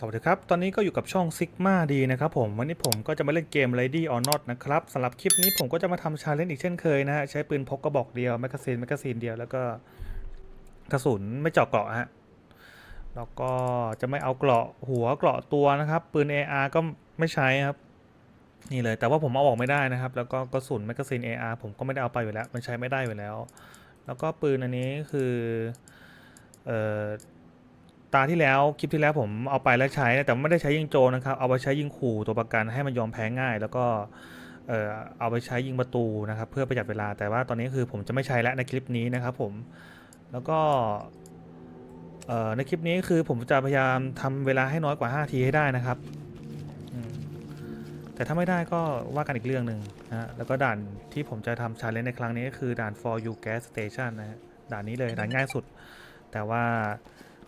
สวัสดีครับ ตอนนี้ก็อยู่กับช่อง Sigma ดีนะครับผม วันนี้ผมก็จะมาเล่นเกม Lady or Not นะครับสำหรับคลิปนี้ผมก็จะมาทำชาเลนจ์อีกเช่นเคยนะฮะ ใช้ปืนพกกระบอกเดียว แมกกาซีน แมกกาซีนเดียว แล้วก็กระสุนไม่เจาะเกราะฮะ แล้วก็จะไม่เอาเกราะหัวเกราะตัวนะครับ ปืน AR ก็ไม่ใช้ครับ นี่เลย แต่ว่าผมเอาออกไม่ได้นะครับ แล้วก็กระสุนแมกกาซีน AR ผมก็ไม่ได้เอาไปอยู่แล้ว มันใช้ไม่ได้อยู่แล้ว แล้วก็ปืนอันนี้คือ เอ่อ ตาที่แล้วคลิปที่แล้วผมเอาไปแล้วใช้นะแต่ไม่ได้ใช้ยิงโจนะครับ เอาไปใช้ยิงขู่ตัวประกันให้มันยอมแพ้ง่าย แล้วก็เอ่อเอาไปใช้ยิงประตูนะครับเพื่อประหยัดเวลาแต่ว่าตอนนี้คือผมจะไม่ใช้แล้วในคลิปนี้นะครับผมแล้วก็เอ่อในคลิปนี้คือผมจะพยายามทำเวลาให้น้อยกว่า5ทีให้ได้นะครับแต่ถ้าไม่ได้ก็ว่ากันอีกเรื่องหนึ่งนะฮะแล้วก็ด่านที่ผมจะทำชาเลนจ์ในครั้งนี้ก็คือด่าน for you gas station นะฮะด่านนี้เลยด่านง่ายสุด แต่ว่า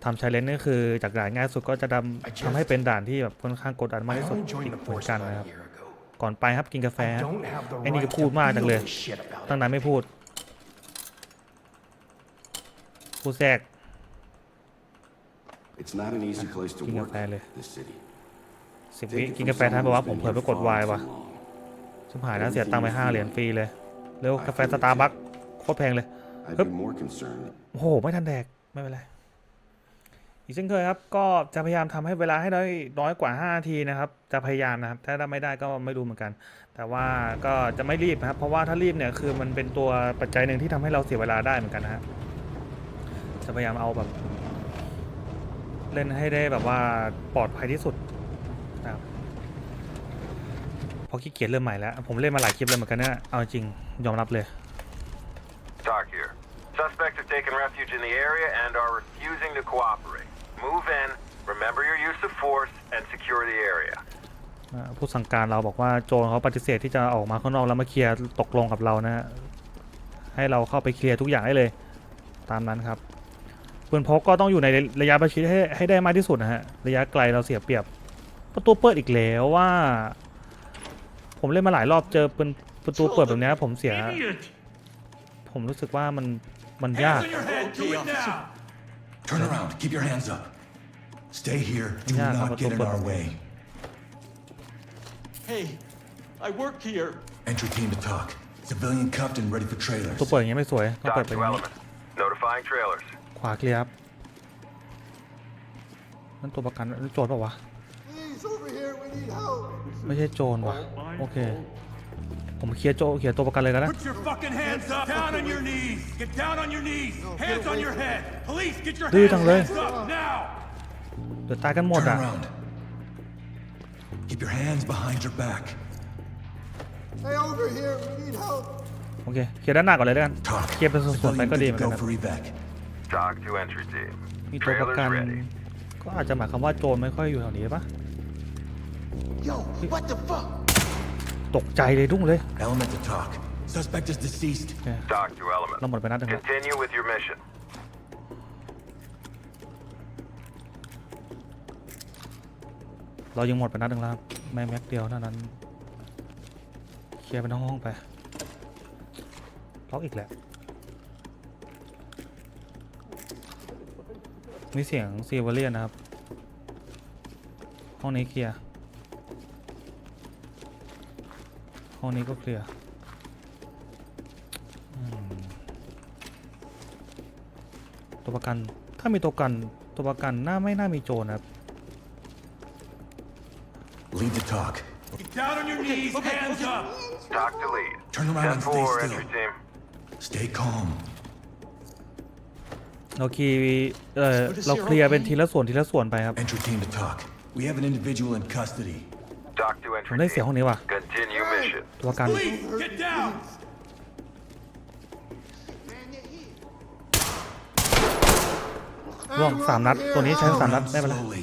ทำชาเลนจ์นี่คือจากด่านง่ายสุดก็จะทำทำให้เป็นด่านที่แบบค่อนข้างกดดันมาก I ที่สุด only joined อีก the เหมือน force กัน about นะครับ a year ago. ก่อนไปครับกินกาแฟ I ฮะ don't have the ไอ้นี่ right ก็พูดมากจังเลย to feel this shit about ตั้ง it. นานไม่พูดพูดแทรก It's not an easy place to กินกา work, แฟเลย this city. สิบวิ Take it กิน from กาแฟทัน someone บอกว่า who's ผม been เผลอ here ไปกด far วาย too ว่ะ long. ชิบหายแล้วเสียตังค์ไปห้าเหรียญฟรีเลยเร็วกาแฟสตาร์บัคโคตรแพงเลย I'd Hup. be more concerned โอ้โหไม่ทันแดกไม่เป็นไร อีกเช่นเคยครับก็จะพยายามทำให้เวลาให้ได้น้อยกว่า5นาทีนะครับจะพยายามนะครับถ้าไม่ได้ก็ไม่รู้เหมือนกัน แต่ว่าก็จะไม่รีบนะครับ เพราะว่าถ้ารีบเนี่ยคือมันเป็นตัวปัจจัยหนึ่งที่ทำให้เราเสียเวลาได้เหมือนกันนะฮะจะพยายามเอาแบบ เล่นให้ได้แบบว่าปลอดภัยที่สุดนะครับเพราะขี้เกียจเริ่มใหม่แล้ว ผมเล่นมาหลายคลิปแล้วเหมือนกันนะเอาจริงยอมรับเลย Talk here. Suspects have taken refuge in the area and are refusing to cooperate. Move in, remember your use of force, and secure the area. อ่าผู้สั่งการเราบอกว่าโจรเขาปฏิเสธที่จะออกมาข้างนอกแล้วมาเคลียร์ตกลงกับเรานะฮะให้เราเข้าไปเคลียร์ทุกอย่างได้เลย ตามนั้นครับปืนพกก็ต้องอยู่ในระยะประชิดให้ให้ได้มากที่สุดนะฮะระยะไกลเราเสียเปรียบประตูเปิดอีกแล้วว่า ผมเล่นมาหลายรอบเจอปืนประตูเปิดแบบเนี้ยผมเสีย ผมรู้สึกว่ามันมันยาก Turn around. Keep your hands up. Stay here. Do Yeah, not I'm get in gonna our put- way. Hey, I work here. Entry team to talk. Civilian cuffed and ready for ประ trailers. ตูเปิดอย่างเงี้ยไม่สวยต้องเปิด Talk เป็น to อย่างนี้ element. Notifying trailers. ขวาเคลียร์ครับนั่นตัวประกันนั่นโจรเปล่าวะ Please, over here, we need help. ไม่ใช่โจรว่ะ โอเค ผมเคลียร์โจเคลียร์ตัวประกันเลยกันนะ Put your fucking hands up! Down on your knees! Get down on your knees! Hands on your head! Police, get your Dude, hands, thằng Lê. hands up now! เดี๋ยวตายกันหมด Turn อะ around. Keep your hands behind your back. Hey, over here, we need help. โอเคเคลียร์ด้านหน้าก่อนเลยแล้วกัน Talk. เคลียร์เป็นส่วนๆไป Civilian ก็ good ดี to เหมือนกัน go นะ for evac. Talk to entry team. มีตัวประ Trailers กัน ready. ก็อาจจะหมายความว่าโจรไม่ค่อยอยู่แถวนี้ปะ Yo, what the fuck? ตกใจเลยดุ้งเลย Element to talk. Suspect is deceased. โอเค Talk to element. เราหมดไปนัดหนึ่งแล้ว Continue with your mission. เรายังหมดไปนัดหนึ่งแล้วครับแม่แม็กเดียวเท่านั้น เคลียร์เป็นห้องๆไปล็อกอีกแหละ มีเสียงซีเวเลียนนะครับ ห้องนี้เคลียร์ ห้องนี้ก็เคลียร์อืมตัวประกัน ถ้ามีตัวกันตัวประกันน่าไม่น่ามีโจรนะครับ Lead to talk. Get down on your knees, hands up! Talk to lead. Turn around and stay 10-4, still. entry team. Stay calm. เราคีย์เออเราเคลียร์เป็นทีละส่วนทีละส่วนไปครับ Entry team to talk. We have an individual in custody. Talk to ผม entry ได้เสียง team. ห้องนี้ว่ะ Continue mission. ตัวประกัน Police, get down! ร่วงสามนัด ตัวนี้ใช้สามนัดไม่เป็นไร Slowly.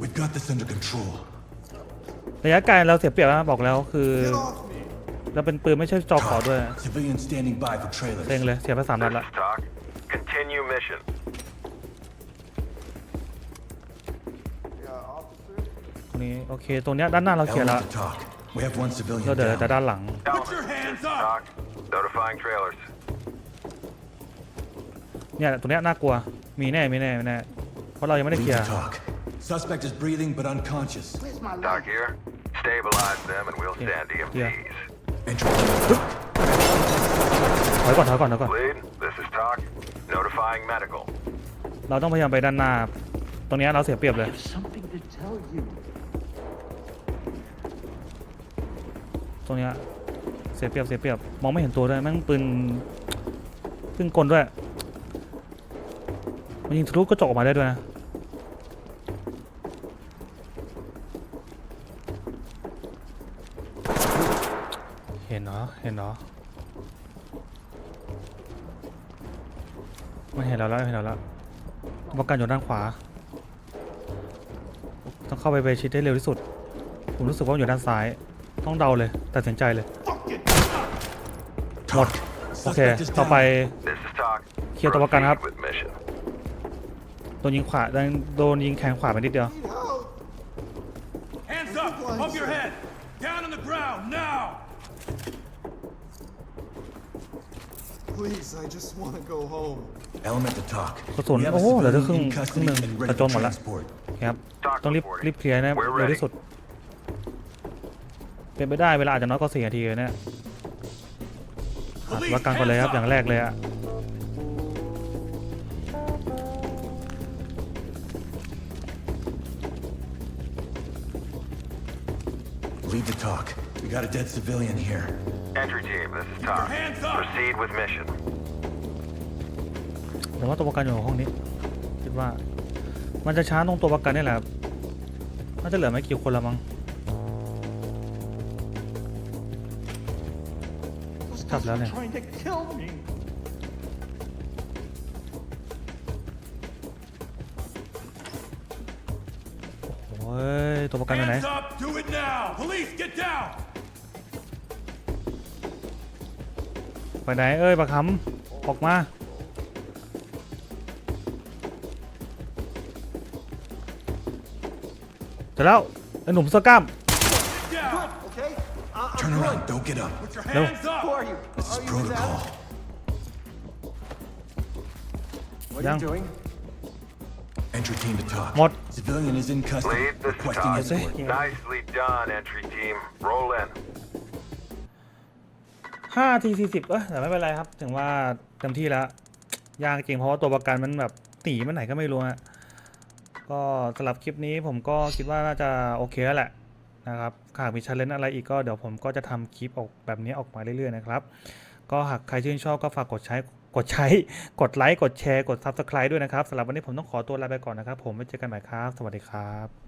We've got this under control. ระยะไกลเราเสียเปรียบนะบอกแล้วคือ Get off me. เราเป็นปืนไม่ใช่จอขอด้วย Civilian standing by for trailers. เซ็งเลยเสียไปสามนัด This ละ is talk. Continue mission. นี้โอเคตรงเนี้ยด้านหน้าเราเคลียร์แล้ว Element to talk. We have one เรา civilian เดี๋ยวแต่ down. ด้านหลัง Put your hands up! Talk. Notifying trailers. เนี่ยตรงเนี้ยน่ากลั w มีแน่มีแน่มีแน่เพราะเรายังไม่ได้ Lead เคลียร์ to talk. Suspect is breathing but unconscious. Where's my Doc light? here. Stabilize them and we'll stand Yeah. EMTs. Entry team. ถอยก่อนถอยก่อนถอยก่อน Lead, this is Talk. Notifying medical. เราต้องพยายามไปด้านหน้า ตรงเนี้ยเราเสียเปรียบเลย Something to tell you. ตรงเนี้ยเสียเปรียบเสียเปรียบมองไม่เห็นตัวด้วยแม่งปืนปืนกลด้วย มันยิงทะลุกระจกออกมาได้ด้วยนะเห็นเหรอเห็นเหรอมันเห็นเราแล้วเห็นเราแล้วประกันอยู่ด้านขวา ต้องเข้าไปไปชิดให้เร็วที่สุด ผมรู้สึกว่าอยู่ด้านซ้าย ต้องเดาเลยตัดสินใจเลย Talk. โอเค Suspect is ต่อไป down. This is Talk. เคลียร์ตัวประกันครับ Proceed with mission. โดนยิงขวาโดนโดนยิงแขนขวาไปนิดเดียว Need help! Hands up, above your head. Down on the ground, now. Please, I just want to go home. Element to talk. กระสุน We have a โอ้โหเหลือ civilian ครึ่ง in ครึ่ง custody หนึ่ง and ก ready ระโจน for หมดแล้ว transport. ครับต้องรีบรีบเคลียร์นะ We're เร็ว ready. ที่สุด เป็นไปได้เวลาอาจจะน้อยกว่าสี่นาทีเลยเนี่ยหาตัวประกันก่อนเลยครับอย่างแรกเลยอะ Lead the talk. We got a dead civilian here. Entry team, this is Talk. hands up. Proceed with mission. แต่ว่าตัวประกันอยู่ห้องนี้คิดว่ามันจะช้าตรงตัวประกันนี่แหละครับน่าจะเหลือไม่กี่คนละมั้ง Those Stop guys down are there. trying to kill me. โอ้ย ตัวประกันอยู่ไหน Hands up, do it now. Police, get down. ไปไหน เอ้ยประคำออกมา เสร็จแล้วไอ้หนุ่มเสื้อกล้าม Down. Okay? I- Turn around. Don't get up. Put your No. hands Who up. are you? This is Are you protocol. What Young. are you doing? Entry team to talk. What? Civilian is in custody. Lead, this is Requesting Talk. escort. Yeah. Nicely done, entry team. Roll in. ห้าทีสี่สิบเอ้ยแต่ไม่เป็นไรครับ ถึงว่าเต็มที่แล้วยากจริงเพราะว่าตัวประกันมันแบบหนีมันไหนก็ไม่รู้ฮะก็สำหรับคลิปนี้ผมก็คิดว่าน่าจะโอเคแล้วแหละ นะครับหากมีชาเลนอะไรอีกก็เดี๋ยวผมก็จะทำคลิปออกแบบนี้ออกมาเรื่อยๆนะครับ ก็หากใครชื่นชอบก็ฝากกดใช้กดใช้ กดไลค์ กดแชร์ กด Subscribe ด้วยนะครับสำหรับวันนี้ผมต้องขอตัวลาไปก่อนนะครับ ผมไว้เจอกันใหม่ครับ สวัสดีครับ